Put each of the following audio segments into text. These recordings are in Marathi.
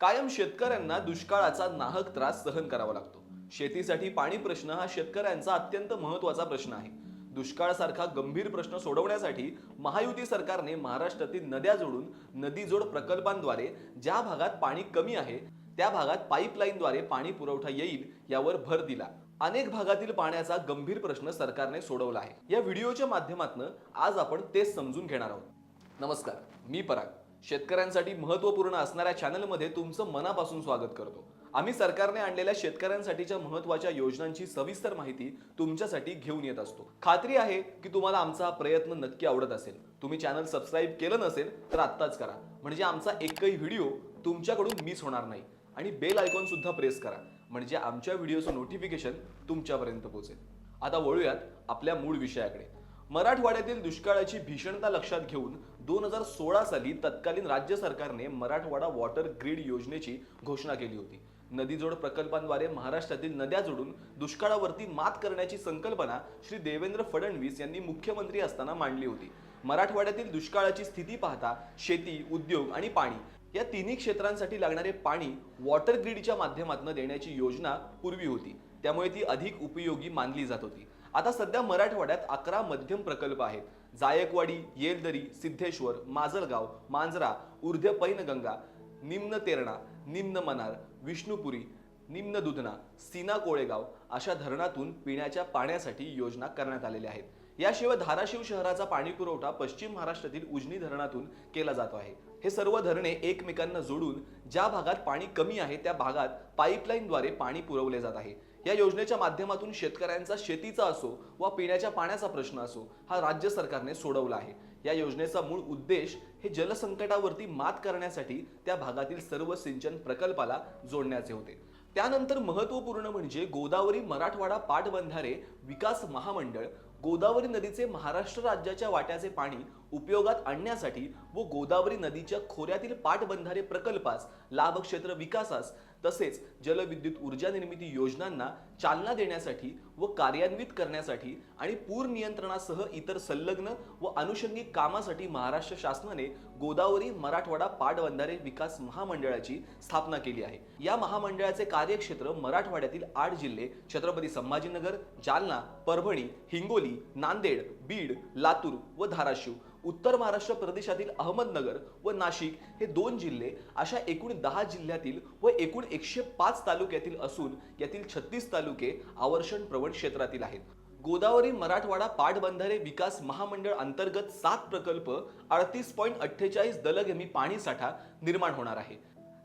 कायम शेतकऱ्यांना दुष्काळाचा नाहक त्रास सहन करावा लागतो. शेतीसाठी पाणी प्रश्न हा शेतकऱ्यांचा अत्यंत महत्त्वाचा प्रश्न आहे. दुष्काळासारखा गंभीर प्रश्न सोडवण्यासाठी महायुती सरकारने महाराष्ट्रातील नद्या जोडून नदी जोड प्रकल्पांद्वारे ज्या भागात पाणी कमी आहे त्या भागात पाईपलाईनद्वारे पाणी पुरवठा येईल यावर भर दिला. अनेक भागातील पाण्याचा गंभीर प्रश्न सरकारने सोडवला आहे. या व्हिडिओच्या माध्यमातून आज आपण तेच समजून घेणार आहोत. नमस्कार मी पराग. शेतकऱ्यांसाठी महत्त्वपूर्ण असणाऱ्या चॅनलमध्ये तुमचं मनापासून स्वागत करतो. आम्ही सरकारने आणलेल्या शेतकऱ्यांसाठीच्या महत्त्वाच्या योजनांची सविस्तर माहिती तुमच्यासाठी घेऊन येत असतो. खात्री आहे की तुम्हाला आमचा हा प्रयत्न नक्की आवडत असेल. तुम्ही चॅनल सबस्क्राईब केलं नसेल तर आत्ताच करा. म्हणजे आमचा एकही व्हिडिओ तुमच्याकडून मिस होणार नाही. आणि बेल आयकॉन सुद्धा प्रेस करा. म्हणजे आमच्या व्हिडिओचं नोटिफिकेशन तुमच्यापर्यंत पोहोचेल. आता वळूयात आपल्या मूळ विषयाकडे. मराठवाड्यातील दुष्काळाची भीषणता लक्षात घेऊन दोन हजार सोळा साली तत्कालीन राज्य सरकारने मराठवाडा वॉटर ग्रीड योजनेची घोषणा केली होती. नदीजोड प्रकल्पांद्वारे महाराष्ट्रातील नद्या जोडून दुष्काळावरती मात करण्याची संकल्पना श्री देवेंद्र फडणवीस यांनी मुख्यमंत्री असताना मांडली होती. मराठवाड्यातील दुष्काळाची स्थिती पाहता शेती उद्योग आणि पाणी या तिन्ही क्षेत्रांसाठी लागणारे पाणी वॉटर ग्रीडच्या माध्यमातून देण्याची योजना पूर्वी होती. त्यामुळे ती अधिक उपयोगी मानली जात होती. आता सध्या मराठवाड्यात अकरा मध्यम प्रकल्प आहेत. जायकवाडी येलदरी सिद्धेश्वर माजलगाव मांजरा ऊर्ध्व पैनगंगा निम्न तेरणा निम्न मनार विष्णुपुरी निम्न दुधना सीना कोळेगाव अशा धरणातून पिण्याच्या पाण्यासाठी योजना करण्यात आलेल्या आहेत. याशिवाय धाराशिव शहराचा पाणी पुरवठा पश्चिम महाराष्ट्रातील उजनी धरणातून केला जातो आहे. हे सर्व धरणे एकमेकांना जोडून ज्या भागात पाणी कमी आहे त्या भागात पाईपलाईनद्वारे पाणी पुरवले जात आहे. या योजनेच्या माध्यमातून शेतकऱ्यांचा शेतीचा असो वा पिण्याच्या पाण्याचा प्रश्न असो हा राज्य सरकारने सोडवला आहे. या योजनेचा मूळ उद्देश हे जलसंकटावरती मात करण्यासाठी त्या भागातील सर्व सिंचन प्रकल्पाला जोडण्याचे होते. त्यानंतर महत्त्वपूर्ण म्हणजे गोदावरी मराठवाडा पाटबंधारे विकास महामंडळ गोदावरी नदीचे महाराष्ट्र राज्याच्या वाट्याचे पाणी उपयोगात आणण्यासाठी व गोदावरी नदीच्या खोऱ्यातील पाटबंधारे प्रकल्पास लाभक्षेत्र विकासास तसेच जलविद्युत ऊर्जा निर्मिती योजनांना चालना देण्यासाठी व कार्यान्वित करण्यासाठी आणि पूर नियंत्रणासह इतर संलग्न व अनुषंगिक कामासाठी महाराष्ट्र शासनाने गोदावरी मराठवाडा पाटबंधारे विकास महामंडळाची स्थापना केली आहे. या महामंडळाचे कार्यक्षेत्र मराठवाड्यातील आठ जिल्हे छत्रपती संभाजीनगर जालना परभणी हिंगोली नांदेड बीड लातूर व धाराशिव. उत्तर महाराष्ट्र प्रदेशातील अहमदनगर व नाशिक हे दोन जिल्हे अशा एकूण दहा जिल्ह्यातील व एकूण एकशे पाच तालुक्यातील असून यातील छत्तीस तालुके आवर्षण प्रवण क्षेत्रातील आहेत. गोदावरी मराठवाडा पाटबंधारे विकास महामंडळ अंतर्गत सात प्रकल्प अडतीस पॉईंट अठ्ठेचाळीस दलगमी पाणीसाठा निर्माण होणार आहे.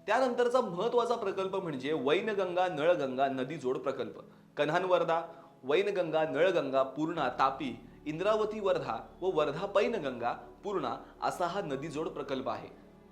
त्यानंतरचा महत्त्वाचा प्रकल्प म्हणजे वैनगंगा नळगंगा नदी जोड प्रकल्प. कन्हानवर्धा वैनगंगा नळगंगा पूर्णा तापी इंद्रावती वर्धा व वर्धा पैनगंगा पूर्णा असा हा नदीजोड प्रकल्प आहे.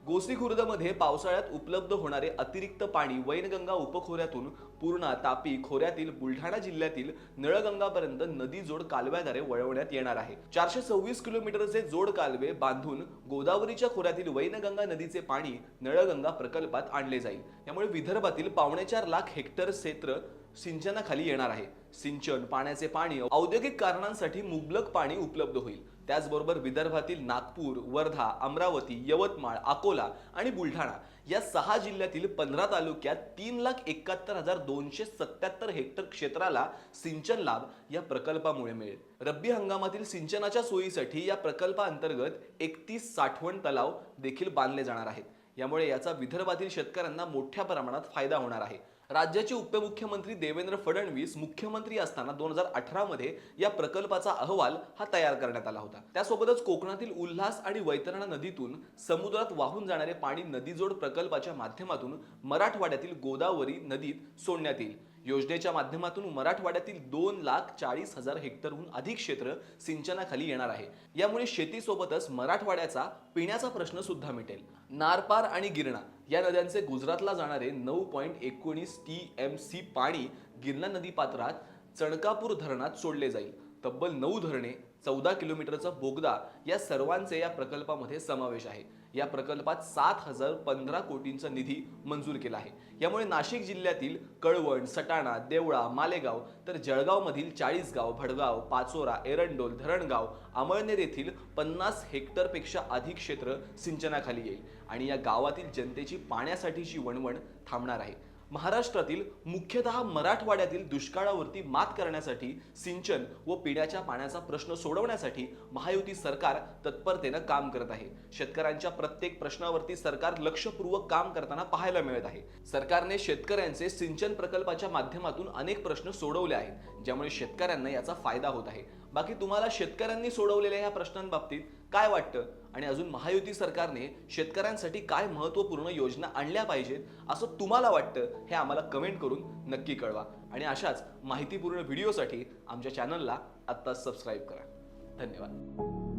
गोसी खुर्दमध्ये पावसाळ्यात उपलब्ध होणारे अतिरिक्त पाणी वैनगंगा उपखोऱ्यातून पूर्णा तापी खोऱ्यातील बुलढाणा जिल्ह्यातील नळगंगापर्यंत नदी जोड कालव्याद्वारे वळवण्यात येणार आहे. चारशे सव्वीस किलोमीटरचे जोड कालवे बांधून गोदावरीच्या खोऱ्यातील वैनगंगा नदीचे पाणी नळगंगा प्रकल्पात आणले जाईल. यामुळे विदर्भातील पावणेचार लाख हेक्टर क्षेत्र सिंचनाखाली येणार आहे. सिंचन पाण्याचे पाणी औद्योगिक कारणांसाठी मुबलक पाणी उपलब्ध होईल. त्याचबरोबर विदर्भातील नागपूर वर्धा अमरावती यवतमाळ अकोला आणि बुलढाणा या सहा जिल्ह्यातील पंधरा तालुक्यात तीन लाख एकाहत्तर हजार दोनशे सत्याहत्तर हेक्टर क्षेत्राला सिंचन लाभ या प्रकल्पामुळे मिळेल. रब्बी हंगामातील सिंचनाच्या सोयीसाठी या प्रकल्पाअंतर्गत एकतीस साठवण तलाव देखील बांधले जाणार आहेत. यामुळे याचा विदर्भातील शेतकऱ्यांना मोठ्या प्रमाणात फायदा होणार आहे. राज्याचे उपमुख्यमंत्री देवेंद्र फडणवीस मुख्यमंत्री असताना दोन हजार अठरा मध्ये या प्रकल्पाचा अहवाल हा तयार करण्यात आला होता. त्यासोबतच कोकणातील उल्हास आणि वैतरणा नदीतून समुद्रात वाहून जाणारे पाणी नदीजोड प्रकल्पाच्या माध्यमातून मराठवाड्यातील गोदावरी नदीत सोडण्यात येईल. योजनेच्या माध्यमातून मराठवाड्यातील दोन लाख चाळीस हजार हेक्टरहून अधिक क्षेत्र सिंचनाखाली येणार आहे. यामुळे शेतीसोबतच मराठवाड्याचा पिण्याचा प्रश्न सुद्धा मिटेल. नारपार आणि गिरणा या नद्यांचे गुजरातला जाणारे नऊ पॉईंट एकोणीस टी एम सी पाणी गिरणा नदी पात्रात चणकापूर धरणात सोडले जाईल. तब्बल नऊ धरणे चौदा किलोमीटरचा बोगदा या सर्वांचे या प्रकल्पामध्ये समावेश आहे. या प्रकल्पात सात हजार पंधरा कोटींचा निधी मंजूर केला आहे. यामुळे नाशिक जिल्ह्यातील कळवण सटाणा देवळा मालेगाव तर जळगावमधील चाळीसगाव भडगाव पाचोरा एरंडोल धरणगाव अमळनेर येथील पन्नास हेक्टरपेक्षा अधिक क्षेत्र सिंचनाखाली येईल आणि या गावातील जनतेची पाण्यासाठीची वणवण थांबणार आहे. महाराष्ट्रातील मुख्यतः मराठवाड्यातील दुष्काळावरती मात करण्यासाठी सिंचन व पिण्याच्या पाण्याचा प्रश्न सोडवण्यासाठी महायुती सरकार तत्परतेनं काम करत आहे. शेतकऱ्यांच्या प्रत्येक प्रश्नावरती सरकार लक्षपूर्वक काम करताना पाहायला मिळत आहे. सरकारने शेतकऱ्यांचे सिंचन प्रकल्पाच्या माध्यमातून अनेक प्रश्न सोडवले आहेत ज्यामुळे शेतकऱ्यांना याचा फायदा होत आहे. बाकी तुम्हाला शेतकऱ्यांनी सोडवलेल्या या प्रश्नांबाबतीत काय वाटतं? आणि अजून महायुती सरकारने शेतकऱ्यांसाठी काय महत्त्वपूर्ण योजना आणल्या पाहिजेत असं तुम्हाला वाटतं हे आम्हाला कमेंट करून नक्की कळवा. आणि अशाच माहितीपूर्ण व्हिडिओसाठी आमच्या चॅनलला आत्ताच सबस्क्राईब करा. धन्यवाद.